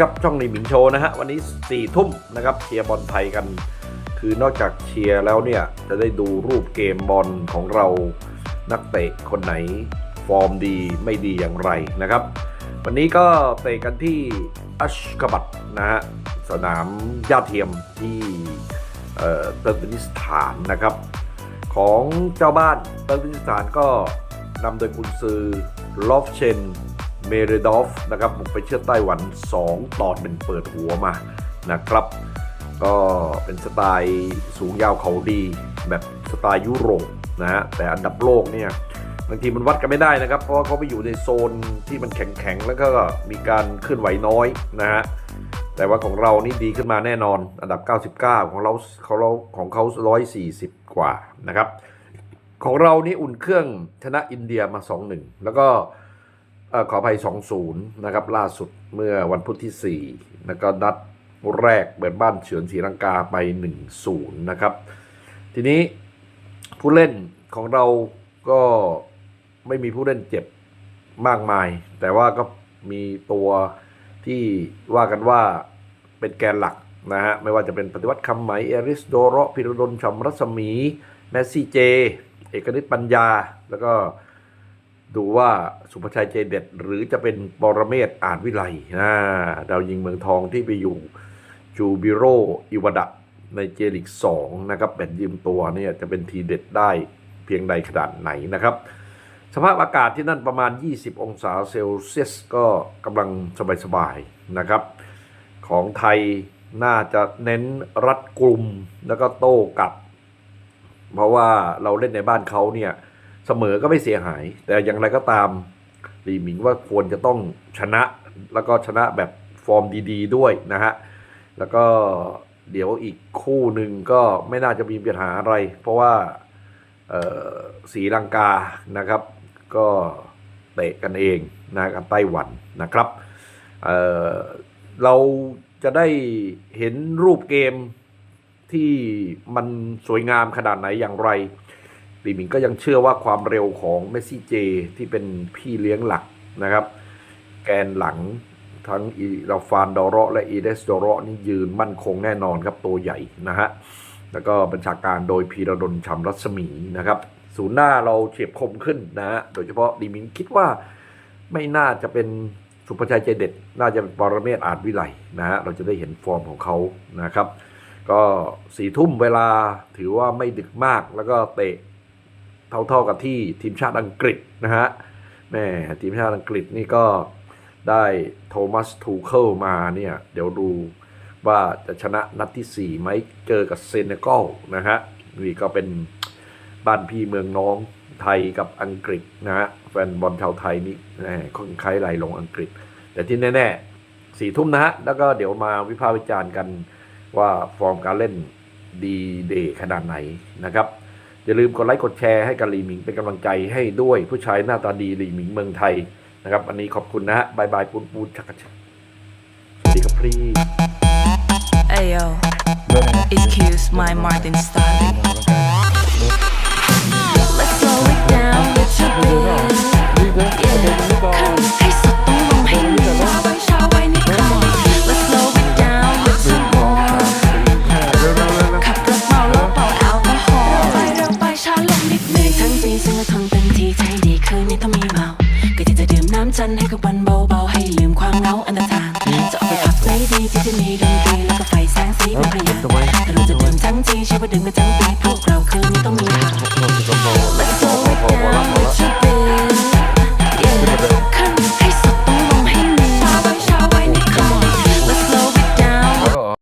ครับ ช่องนีหมิงโชว์นะฮะ วันนี้4ี่ทุ่มนะครับเชียร์บอลไทยกัน คือนอกจากเชียร์แล้วเนี่ย จะได้ดูรูปเกมบอลของเรานักเตะคนไหนฟอร์มดีไม่ดีอย่างไรนะครับ วันนี้ก็เตะกันที่อัชกบัดนะฮะ สนามหญ้าเทียมที่เออเติร์กมินิสถานนะครับ ของเจ้าบ้านเติร์กมินิสถานก็นำโดยกุนซือลอฟเชน เมเรดอฟนะครับบุกไปเชือดไต้หวัน 2 ต่อหนึ่งเปิดหัวมานะครับ ก็เป็นสไตล์สูงยาวเขาดีแบบสไตล์ยุโรปนะฮะแต่อันดับโลกเนี่ยบางทีมันวัดกันไม่ได้นะครับ เพราะเขาไปอยู่ในโซนที่มันแข็งๆ แล้วก็มีการเคลื่อนไหวน้อยนะฮะแต่ว่าของเรานี่ดีขึ้นมาแน่นอน อันดับ 99 ของเราของเราของเขา 140 กว่านะครับ ของเรานี่อุ่นเครื่องชนะอินเดียมา 2-1 แล้วก็ ขออภัย 2-0 นะครับ ล่าสุดเมื่อวันพุธที่ 4 แล้วก็นัดแรกเปิดบ้านเฉือนศรีลังกาไป 1-0 นะครับ ทีนี้ผู้เล่นของเราก็ไม่มีผู้เล่นเจ็บมากมาย แต่ว่าก็มีตัวที่ว่ากันว่าเป็นแกนหลักนะฮะ ไม่ว่าจะเป็นปฏิวัติคำไหม เอริสโดโรพิรดลชมรัศมี แมสซี่เจ เอกนิตปัญญา แล้วก็ ดูว่าสุภชัยเจเด็ด หรือจะเป็นปรเมศอ่าจวิไลนะดาวยิงเมืองทองที่ไปอยู่จูบิโรอิวดะในเจลิก2นะครับแบนยืมตัวเนี่ยจะเป็นทีเด็ดได้เพียงใดขนาดไหนนะครับ สภาพอากาศที่นั่นประมาณ 20 องศาเซลเซียสก็กำลังสบายๆนะครับ ของไทยน่าจะเน้นรัดกลุ่มแล้วก็โต้กลับ เพราะว่าเราเล่นในบ้านเขาเนี่ย เสมอก็ไม่เสียหาย แต่อย่างไรก็ตามหลีหมิงว่าควรจะต้องชนะ แล้วก็ชนะแบบฟอร์มดี ๆ ด้วยนะฮะ แล้วก็เดี๋ยวอีกคู่หนึ่งก็ไม่น่าจะมีปัญหาอะไร เพราะว่าเอ่อศรีลังกานะครับ ก็เตะกันเองนะกับไต้หวันนะครับเเราจะได้เห็นรูปเกมที่มันสวยงามขนาดไหนอย่างไร ลีหมิงก็ยังเชื่อว่าความเร็วของเมสซี่เจที่เป็นพี่เลี้ยงหลักนะครับ แกนหลังทั้งอีราฟานดอร์และอีเดสดอร์นี่ยืนมั่นคงแน่นอนครับตัวใหญ่นะฮะแล้วก็บัญชาการโดยพีระดลชำรัศมีนะครับ ศูนย์หน้าเราเฉียบคมขึ้นนะฮะโดยเฉพาะลีมิงคิดว่าไม่น่าจะเป็นสุภชัยใจเด็ด น่าจะเป็นปรเมศอาจวิไลนะฮะเราจะได้เห็นฟอร์มของเขานะครับ ก็สี่ทุ่มเวลาถือว่าไม่ดึกมากแล้วก็เตะ เท่าๆกับที่ทีมชาติอังกฤษนะฮะแม่ทีมชาติอังกฤษนี่ก็ได้โทมัสทูเคิลมาเนี่ย เดี๋ยวดูว่าจะชนะนัดที่ 4 ไหมเจอกับเซเนกัลนะฮะนี่ก็เป็นบ้านพี่เมืองน้องไทยกับอังกฤษนะฮะแฟนบอลชาวไทยนี่แหมค่อนข้างไหลลงอังกฤษ แต่ที่แน่ๆสี่ทุ่มนะฮะ แล้วก็เดี๋ยวมาวิพากษ์วิจารณ์กันว่าฟอร์มการเล่นดีเดย์ขนาดไหนนะครับ อย่าลืมกดไลค์กดแชร์ให้กับลีหมิงเป็นกำลังใจให้ด้วยผู้ชายหน้าตาดีลีหมิงเมืองไทยนะครับอันนี้ขอบคุณนะฮะบายบายปูนปูนชักกะชักสวัสดีครับพี่ Ayo, excuse my Martin style. จะดื่มน้ำจันทร์ให้กับวันเบาๆ ให้ลืมความเหงาอันตรธานจะออกไปพักไหนดีที่จะมีดนตรีแล้วก็ไฟแสงสีเป็นพยานแต่เราจะดื่มทั้งทีใช่ว่าดื่มกันทั้งปี